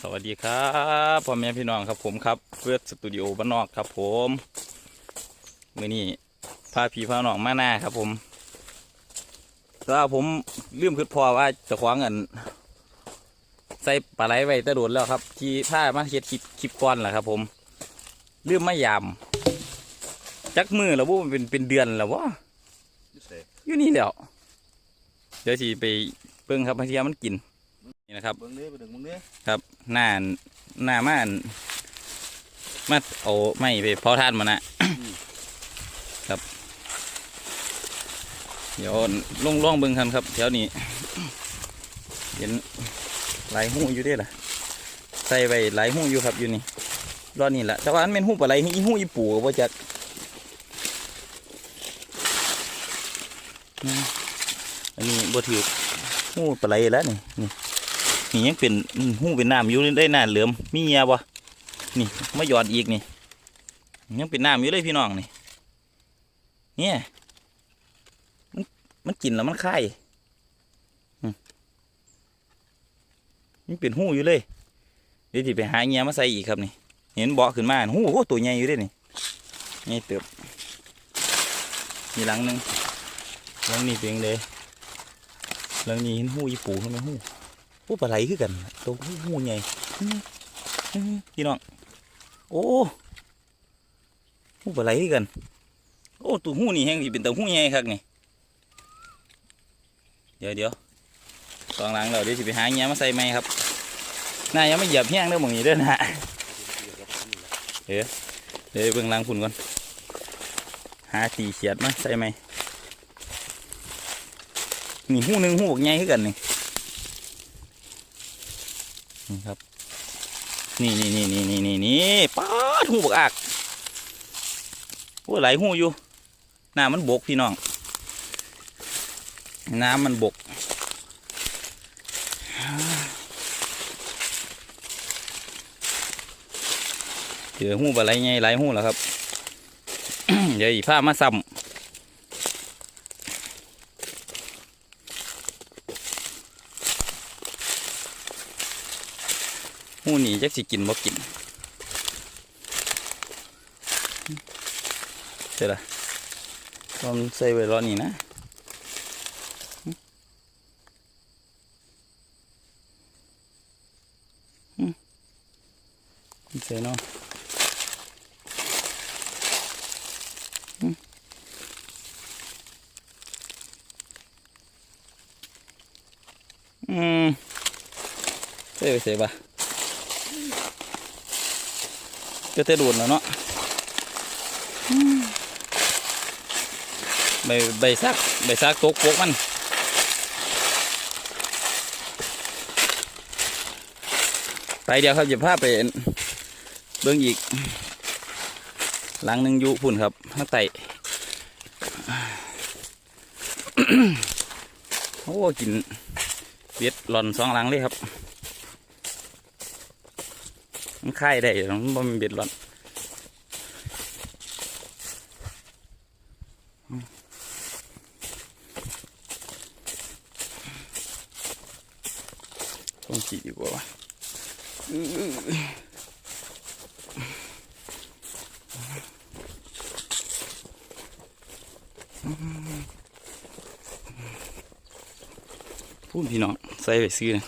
สวัสดีครับพ่อแม่พี่น้องครับผมครับเพื่อสตูดิโอบ้านนอกครับผมมื่อนี้พาพี่พาน้องมาหน้าครับผมแล้วผมลืมคิดพอว่าจะคว้าเงินใส่ปลาไหลไว้แตะโดดแล้วครับ ที่ผ้ามาเฮ็ดคลิปคลิปก้อนแหละครับผมลืมไม่ยามจักมือแล้วว่ามันเป็นเป็นเดือนแล้ววะอยู่นี่แล้วเดี๋ยวสิไปเบิ่งครับบางทีมันกิน นี่นะครับเบิ่งเด้ไปดึงเบิ่งเด้ครับหน้าหน้าม่านมาเอาไม่ไปเผาทานมานะครับ เดี๋ยวล่องล่องๆเบิ่งกันครับแถวนี้เห็นหลายหูอยู่เด้วยล่ะใส่ไปหลายหูอยู่ครับอยู่นี่รอนี่แหละแต่ว่าอันเป็นหูปอะไรอีหูอีปูว่าจะอืมอันนี้บ่ถือหูปลาไหลแล้วนี่นี่ นี่ยังเป็นหูเป็นน้ำอยู่ได้น้าเหลือมมีเงียบ่นี่มาหยอดอีกนี่ยังเป็นน้ำอยู่เลยพี่น้องนี่เนี่ยมันมันกินแล้วมันคายมันเป็นหูอยู่เลยเดี๋ยวที่ไปหาเงียมาใส่อีกครับนี่เห็นเบาะขึ้นมาหูโอ้ตัวใหญ่อยู่ด้วยนี่ใหญ่เติบมีหลังหนึงหลังนี้เพียงเลยหลังนี้เห็นหูอีปูขึ้นไหมหู โอ้ปลาไหลคือกันตัวหูใหญ่พี่น้องโอ้หูปลาไหลคือกัน โอ้ตัวหูนี่แห้งที่เป็นตัวหูใหญ่ครับนี่เดี๋ยวเดี๋ยวตอนหลังเราเดี๋ยวจะไปหาเงี้ยมาใส่ไหมครับน่ายังไม่เหยียบแห้งเด้อหมองนี้เด้อนะเดี๋ยวเดี๋ยวเบิ่งหลังฝุ่นก่อนหาตีเขียดมาใส่ไหมนี่หูหนึ่งหูบักใหญ่คือกันนี่ นี่ครับ นี่นี่นี่นี่นี่นี่นี่ป้าหูบักอักโอ้ไหลหูอยู่น้ำมันบกพี่น้อง น้ำมันบกเจอหูปลาไหลไงไหลหูแล้วครับ เดี๋ยวอีผ้ามาซ้ำ หูนี่จักสิกินบ่กินเสร็จละลองใส่ไว้รอนี่นะอืมใส่เนาะอืมเซ่ไปเซ่ปะ ก็จะดูดแล้วเนาะอืมใบใบซักใบซักตกปกมันไปเดียวครับจะพาไปเบิ่งอีก หลังหนึ่งอยู่พุ่นครับข้างใต้โอ้กินเบ็ดหล่อนสองหลังเลยครับ มันค่ายได้มันบ่มีเบ็ดหลอนต้องขี่ดีกว่าวะพูดพี่น้องใส่ไปซื้อนะ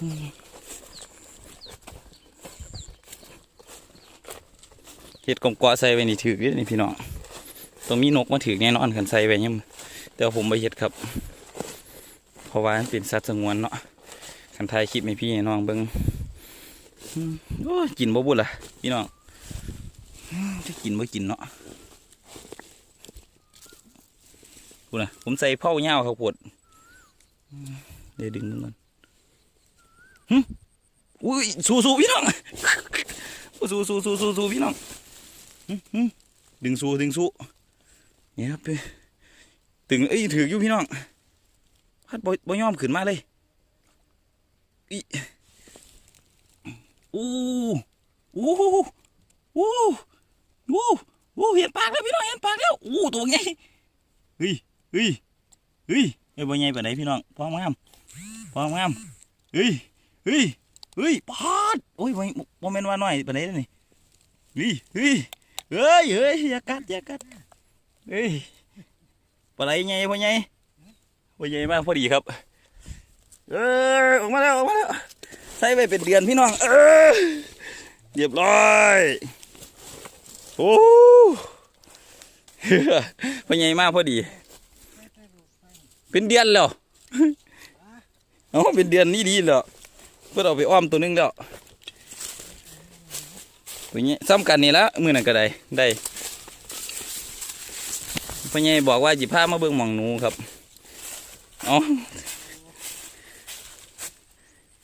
เห็ดกลมกอใส่ไปนี่ถือนี่พี่น้องต้องมีนกมาถือแน่นอนกันใส่ไปยังแต่ว่าผมไปเห็ดครับเพราะว่ามันเป็นสัตว์สงวนเนาะคันไทยคลิปให้พี่น้องเบิ้งโอ้ยกินบ่บุญล่ะพี่น้องจะกินบ่กินเนาะกูนะผมใส่เผาเงาครับปวดเดี๋ยวดึงมันก่อน อุ้ยสู้สู้พี่น้องสู้สู้สู้สู้สู้พี่น้องดึงสู้ดึงสู้เนี่ยครับตึงเอ้ยถืออยู่พี่น้องพัดบ่บ่ยอมขึ้นมาเลยอีอู้อู้อู้อู้อู้เห็นปากแล้วพี่น้องเห็นปากแล้วอู้ตัวใหญ่เฮ้ยเฮ้ยเฮ้ยไอ้บ่ใหญ่ปไหนพี่น้องพร้อมงามพองามเฮ้ย เฮ้ยเฮ้ยปาดโอ้ยบ่บ่แม่นว่าน้อยปานใดเด้อนี่เฮ้ยเฮ้ยเฮ้ยเฮ้ยอย่ากัดอย่ากัดเฮ้ยปลาไหลใหญ่พ่อใหญ่พ่อใหญ่มากพอดีครับ เออออกมาแล้วออกมาแล้วใส่ไปเป็นเดือนพี่น้องเออเรียบร้อยโอ้พ่อใหญ่มากพอดี เป็นเดือนแล้วเอ้าเป็นเดือนนี้ดีแล้ว เพื่อเอาไปอ้อมตัวหนึงแล้วพ่อใหญ่ซ้ำกันนี่ละมือนั่นก็ได้ได้พ่อใหญ่บอกว่าจิพามาเบิ่งหมองหนูครับเอ๋อ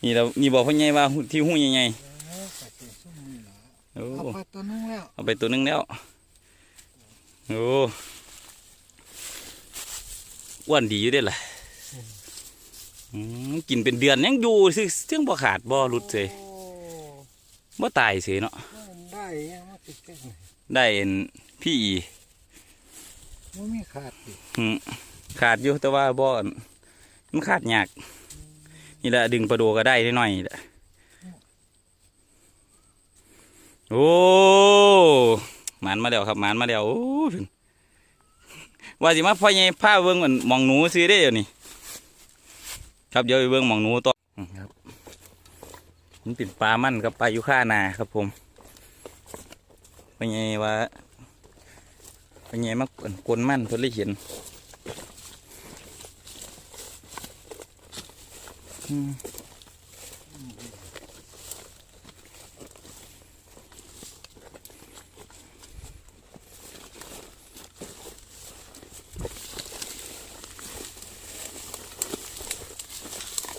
นี่เรานี่บอกพ่อใหญ่ว่าที่หู้ใหญ่เออกัดเสียส้มนี่ล่ะๆโอ้เอาไปตัวนึงแล้วเอาไปตัวหนึงแล้วโอ้อ้วนดีอยู่เด้ล่ะอืม กินเป็นเดือนยังอยู่ซึ่งซึ่งบ่ขาดบ่หลุดเสยโอ้บ่ตายเสยเนาะมันได้ยังมาติดกันเลยได้เอ็นพี่อีมันมีขาดดิอืมขาดอยู่แต่ว่าบ่อนมันขาดยากนี่แหละดึงประโดก็ได้นิดหน่อยนี่แหละโอ้หมานมาแล้วครับหมานมาแล้วโอ้ยว่าสิมาพ่อใหญ่พาเบิ่งมันหมองหนูซื้อได้เดี๋ยวนี้ ครับเดี๋ยวไปเบิ่งหมองหนูต่อครับมันเป็นปลามั่นกับปลายุค่านาครับผมเป็นไงวะเป็นไงมากกวนมั่นเพื่อได้เห็นอืม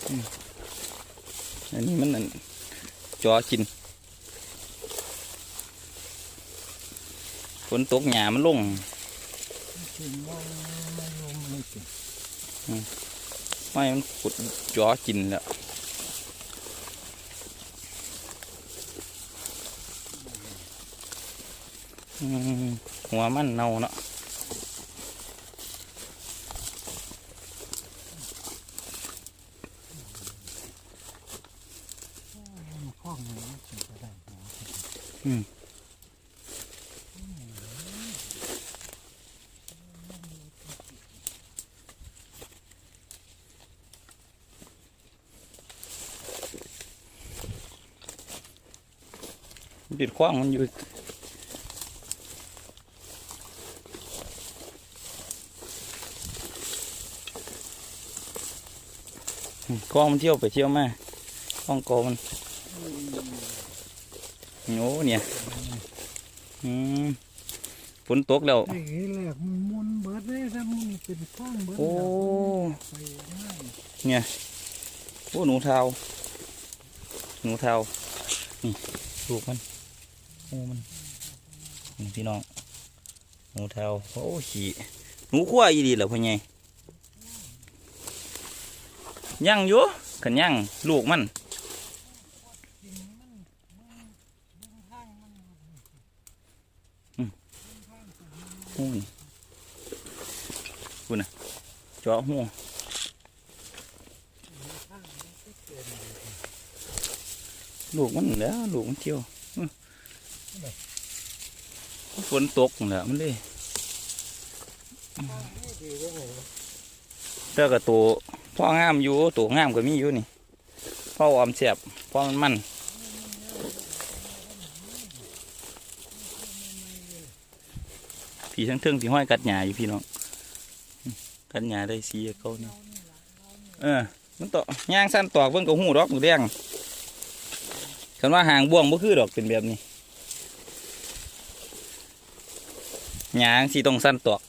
อืมอันนี้มันนั่น จอกินฝนตกหยามันลงกินว่าไม่ลมไม่กินไม่มันขุดจอกินแล้วอืมหัวมันเน่าเนาะ มันคล้องเลยกินก็ได้หัว มัน ติดขว้างมันอยู่อืมกองมันเที่ยวไปเที่ยวมาก้องกอมันโอ้เนี่ยอืมฝนตกแล้วไอ้แหลกมันมุนเบิดเลยถ้ามันเป็นคล้องเบิดโอ้ไปง่ายเนี่ยโอ้หนูเทาหนูเทานี่ลูกมัน โอ้มันนี่พี่น้องหนูเทาโอ้ขี่หนูขั้วอีดีเหรอพ่อใหญ่ย่างอยู่ขันย่างลูกมันอืมโอ้นี่คุณน่ะเจาะหัวลูกมันแหล้วลูกมันเที่ยว ฝนตกแหล้วมันเลยดีเลยแต่ก็ตัวพ่องามอยู่ตัวงามก็มีอยู่นี่พ่อออมเสียบพ่อมันมันพี่ทั้งเทิงที่ห้อยกัดหญ้าอยู่พี่น้องกัดหญ้าได้สีเขานี่เออมันต่อย่างสั้นตอกเบิ่งก็หูดอกหมูแดงคันว่าหางบ่วงบ่คือดอกเป็นแบบนี้ หญ้าสีต้องสั้นตอก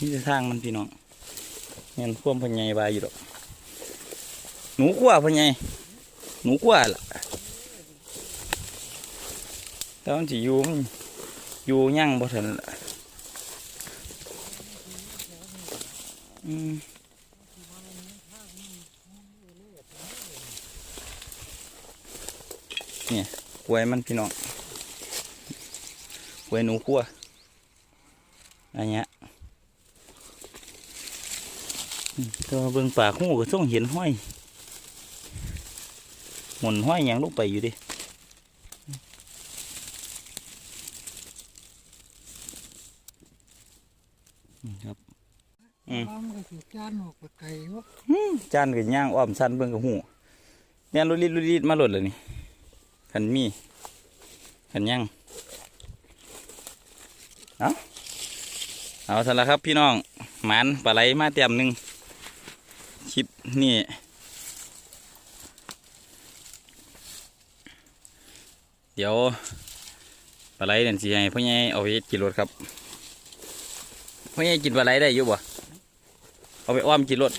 นี่จะทางมันพี่น้องเงี้ยพ่วมพญายบายอยู่ดอกหนูขั้วพญายหนูขั้วล่ะแต่มันจะอยู่อยู่ย่างบ่ทันล่ะอืม เนี่ยกล้วยมันพี่น้องกล้วยหนูขั้วอันเนี้ยอืมแตัวาเบิ่งปากหูก็ต้องเห็นห้อยหมุนห้อยหยังลงไปอยู่ดิอืมครับอืมน้ำก็สิจานออกไปไกลวะจานกับย่างอ้อมสั้นเบิ่งกับหูเนี่ยลุลิดลุลิดมาหลดเลยนี่ ขันมีขันย่างเอาเอาทันละครับพี่น้องหมานปลาไหลมาเต็มหนึ่งคลิปนี่เดี๋ยวปลาไหลเดี๋ยวสิให้พ่อใหญ่เอาไปกินรถครับพ่อใหญ่กินปลาไหลได้อยู่บ่เอาไปอ้อมกินรถ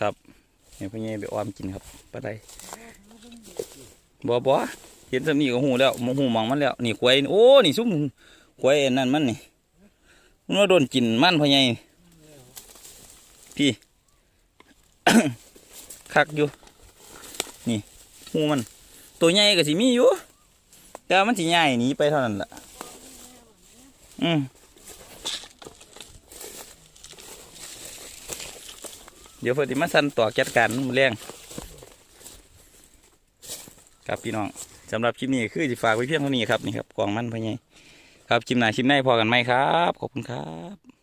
ครับ เห็นพ่อใหญ่ไปอ้อมกินครับปลาไหลบ่บ่เห็นสำนีก็หูแล้วมหูมองมันแล้วนี่ควายโอ้นี่ซุ่มควายนั่นมันนี่มันว่าโดนกินมันพ่อใหญ่พี่คักอยู่นี่หูมัน ตัวใหญ่ก็สิมีอยู่แต่มันสิใหญ่หนีไปเท่านั้นละอืม เดี๋ยวเพิ่นสิมาสั่นต่อจัดการมันแรงครับพี่น้องสำหรับคลิปนี้คือจะฝากไว้เพียงเท่านี้ครับนี่ครับกล่องมันพะไงครับคลิปหน้าคลิปหน้าพอกันไหมครับ ขอบคุณครับ